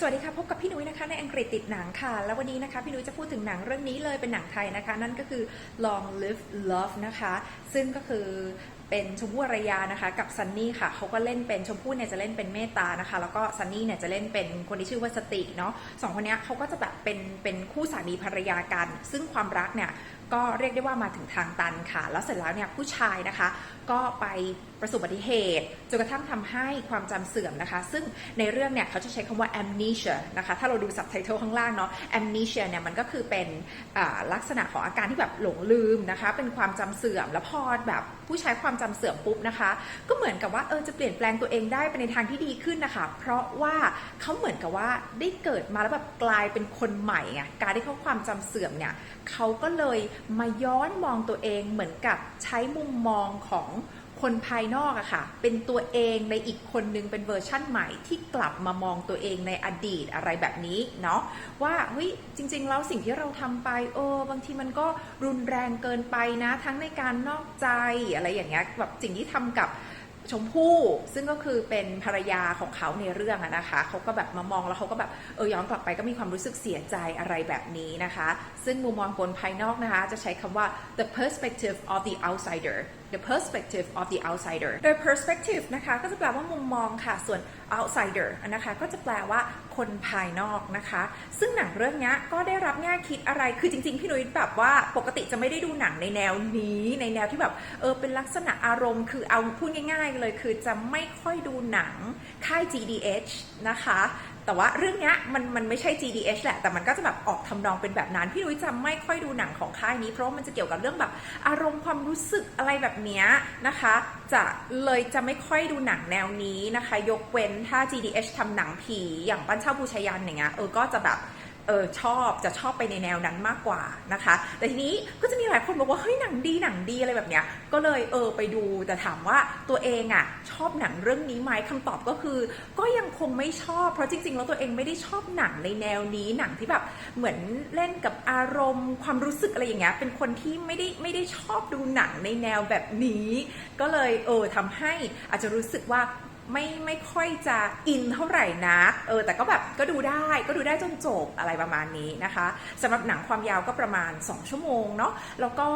สวัสดีค่ะพบกับพี่นุ้ยนะคะในอังกฤษติดหนังค่ะ แล้ววันนี้นะคะพี่นุ้ยจะพูดถึงหนังเรื่องนี้เลยเป็นหนังไทยนะคะ นั่นก็คือ Long Live Love นะคะ ซึ่งก็คือเป็นชมพู่อารยานะคะ กับซันนี่ค่ะเขาก็เล่นเป็นชมพู่เนี่ยจะเล่นเป็นเมตตานะคะ แล้วก็ซันนี่เนี่ยจะเล่นเป็นคนที่ชื่อว่าสติเนาะสองคนนี้เขาก็จะแบบเป็นเป็นคู่สามีภรรยากัน ซึ่งความรักเนี่ยก็เรียกได้ว่ามาถึงทางตันค่ะ แล้วเสร็จแล้วเนี่ยผู้ชายนะคะ ก็ไปประสบอุบัติเหตุจนกระทั่งทำให้ความจำเสื่อมนะคะ ซึ่งในเรื่องเนี่ยเขาจะใช้คำว่า amnesia นะคะ ถ้าเราดู subtitle ข้างล่างเนาะ amnesia เนี่ยมันก็คือเป็นลักษณะของอาการที่แบบหลงลืมนะคะ เป็นความจำเสื่อม แล้วพอแบบผู้ใช้ความจำเสื่อมปุ๊บนะคะ ก็เหมือนกับว่าเออจะเปลี่ยนแปลงตัวเองได้ไปในทางที่ดีขึ้นนะคะ เพราะว่าเขาเหมือนกับว่าได้เกิดมาแล้วแบบกลายเป็นคนใหม่ไงการที่เขาความจำเสื่อมเนี่ยเขาก็เลยมาย้อนมองตัวเองเหมือนกับใช้มุมมองของคนภายนอกอะค่ะ เป็นตัวเองในอีกคนนึงเป็นเวอร์ชั่นใหม่ที่กลับมามองตัวเองในอดีตอะไรแบบนี้เนาะว่าเฮ้ยจริง ๆ แล้วสิ่งที่เราทำไปเออบางทีมันก็รุนแรงเกินไปนะ ทั้งในการนอกใจอะไรอย่างเงี้ยแบบสิ่งที่ทำกับ ชมพู่ซึ่งก็คือเป็นภรรยาของเขาในเรื่องนะคะเขาก็แบบมามองแล้วเขาก็แบบเออย้อนกลับไปก็มีความรู้สึกเสียใจอะไรแบบนี้นะคะ ซึ่งมุมมองคนภายนอกนะคะ จะใช้คำว่า the perspective of the outsider the perspective of the outsider โดย perspective นะคะก็จะแปลว่ามุมมองค่ะ ส่วน outsider นะคะก็จะแปลว่าคนภายนอกนะคะ ซึ่งหนังเรื่องนี้ก็ได้รับแง่คิดอะไร คือจริง ๆ พี่นุ้ยแบบว่าปกติจะไม่ได้ดูหนังในแนวนี้ ในแนวที่แบบเออเป็นลักษณะอารมณ์ คือเอาพูดง่าย ๆ เลย คือจะไม่ค่อยดูหนังค่าย GDH นะคะ แต่ว่าเรื่องเนี้ยมันมันไม่ใช่ GDH แหละ แต่มันก็จะแบบออกทำนองเป็นแบบนั้น พี่นุ้ยจะไม่ค่อยดูหนังของค่ายนี้ เพราะมันจะเกี่ยวกับเรื่องแบบอารมณ์ความรู้สึกอะไรแบบเนี้ยนะคะ จะเลยจะไม่ค่อยดูหนังแนวนี้นะคะ ยกเว้นถ้า GDH ทำหนังผีอย่างปั้นเช่าบูชายันอย่างเงี้ยเออก็จะแบบ เออชอบจะชอบไปในแนวนั้นมากกว่านะคะ แต่ทีนี้ก็จะมีหลายคนบอกว่าเฮ้ยหนังดีหนังดีอะไรแบบเนี้ยก็เลยเออไปดูแต่ถามว่าตัวเองอะชอบหนังเรื่องนี้ไหมคำตอบก็คือ ก็ยังคงไม่ชอบ เพราะจริงๆแล้วตัวเองไม่ได้ชอบหนังในแนวนี้หนังที่แบบเหมือนเล่นกับอารมณ์ ความรู้สึกอะไรอย่างเงี้ยเป็นคนที่ไม่ได้ไม่ได้ชอบดูหนังในแนวแบบนี้ ก็เลยเออทำให้อาจจะรู้สึกว่า ไม่ไม่ค่อยจะอินเท่าไหร่นักเออแต่ก็แบบก็ดูได้ก็ดูได้จนจบอะไรประมาณนี้นะคะสำหรับหนังความยาวก็ประมาณ 2 ชั่วโมงเนาะแล้วก็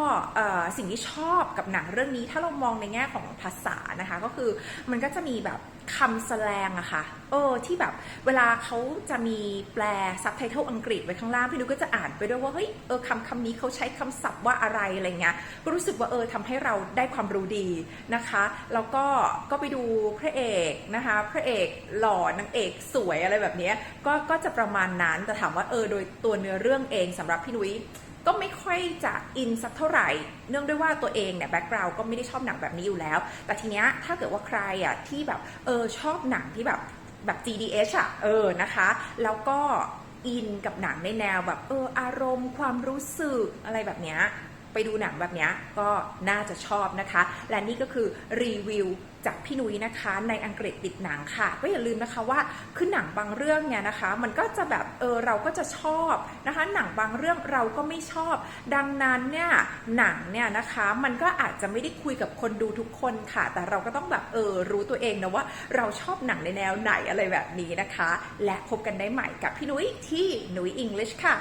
สิ่งที่ชอบกับหนังเรื่องนี้ถ้าเรามองในแง่ของภาษานะคะก็คือมันก็จะมีแบบคำแสลงอะค่ะเออที่แบบเวลาเขาจะมีแปลซับไตเติลอังกฤษไว้ข้างล่างพี่นุก็จะอ่านไปด้วยว่าเฮ้ยเออคำคำนี้เขาใช้คำศัพท์ว่าอะไรอะไรเงี้ยก็รู้สึกว่าเออทำให้เราได้ความรู้ดีนะคะ แล้วก็ก็ไปดูพระเอกนะคะ พระเอกหล่อนางเอกสวยอะไรแบบนี้ก็ก็จะประมาณนั้นแต่ถามว่าเออโดยตัวเนื้อเรื่องเองสำหรับพี่นุ้ยก็ไม่ค่อยจะอินสักเท่าไหร่ เนื่องด้วยว่าตัวเองเนี่ยแบ็กกราวด์ก็ไม่ได้ชอบหนังแบบนี้อยู่แล้ว แต่ทีเนี้ยถ้าเกิดว่าใครอะที่แบบเออชอบหนังที่แบบแบบ GDH อะเออนะคะ แล้วก็อินกับหนังในแนวแบบเอออารมณ์ความรู้สึกอะไรแบบเนี้ย ไปดูหนังแบบนี้ก็น่าจะชอบนะคะ และนี่ก็คือรีวิวจากพี่นุ้ยนะคะในอังกฤษติดหนังค่ะ ก็อย่าลืมนะคะว่าคือหนังบางเรื่องเนี่ยนะคะ มันก็จะแบบเออเราก็จะชอบนะคะ หนังบางเรื่องเราก็ไม่ชอบ ดังนั้นเนี่ยหนังเนี่ยนะคะมันก็อาจจะไม่ได้คุยกับคนดูทุกคนค่ะ แต่เราก็ต้องแบบเออรู้ตัวเองนะว่าเราชอบหนังในแนวไหนอะไรแบบนี้นะคะ และพบกันได้ใหม่กับพี่นุ้ยที่นุ้ยอังกฤษค่ะ